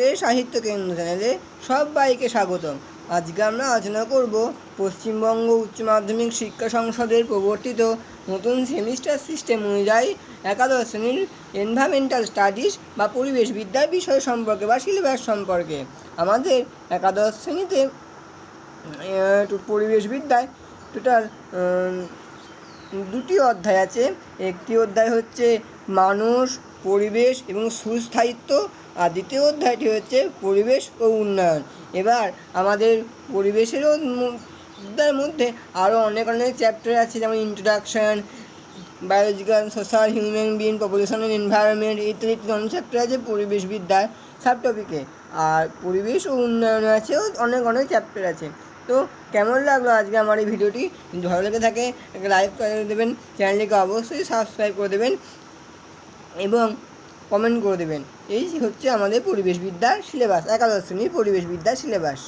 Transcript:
আজকের সাহিত্য কেন্দ্র চ্যানেলে সবাইকে স্বাগতম। আজকে আমরা আলোচনা করব পশ্চিমবঙ্গ উচ্চ মাধ্যমিক শিক্ষা সংসদের প্রবর্তিত নতুন সেমিস্টার সিস্টেম অনুযায়ী একাদশ শ্রেণির এনভায়রনমেন্টাল স্টাডিজ বা পরিবেশ বিদ্যার বিষয় সম্পর্কে বা সিলেবাস সম্পর্কে। আমাদের একাদশ শ্রেণীতে পরিবেশ বিদ্যায় টোটাল দুটি অধ্যায় আছে। একটি অধ্যায় হচ্ছে মানুষ পরিবেশ এবং সুস্থায়িত্ব, আর দ্বিতীয় অধ্যায়টি হচ্ছে পরিবেশ ও উন্নয়ন। এবার আমাদের পরিবেশেরও বিদ্যার মধ্যে আরও অনেক অনেক চ্যাপ্টার আছে, যেমন introduction biological social human being population and environment ইত্যাদি ইত্যাদি অনেক চ্যাপ্টার আছে পরিবেশবিদ্যার সাব টপিকে আর পরিবেশ ও উন্নয়ন আছেও অনেক অনেক চ্যাপ্টার আছে। তো কেমন লাগল আজকে আমার এই ভিডিওটি ভালো লেগে থাকে লাইক করে দেবেন চ্যানেলটিকে অবশ্যই সাবস্ক্রাইব করে দেবেন। এবং কমেন্ট করে দেবেন। এই হচ্ছে আমাদের পরিবেশবিদ্যার সিলেবাস একাদশ শ্রেণির পরিবেশবিদ্যার সিলেবাস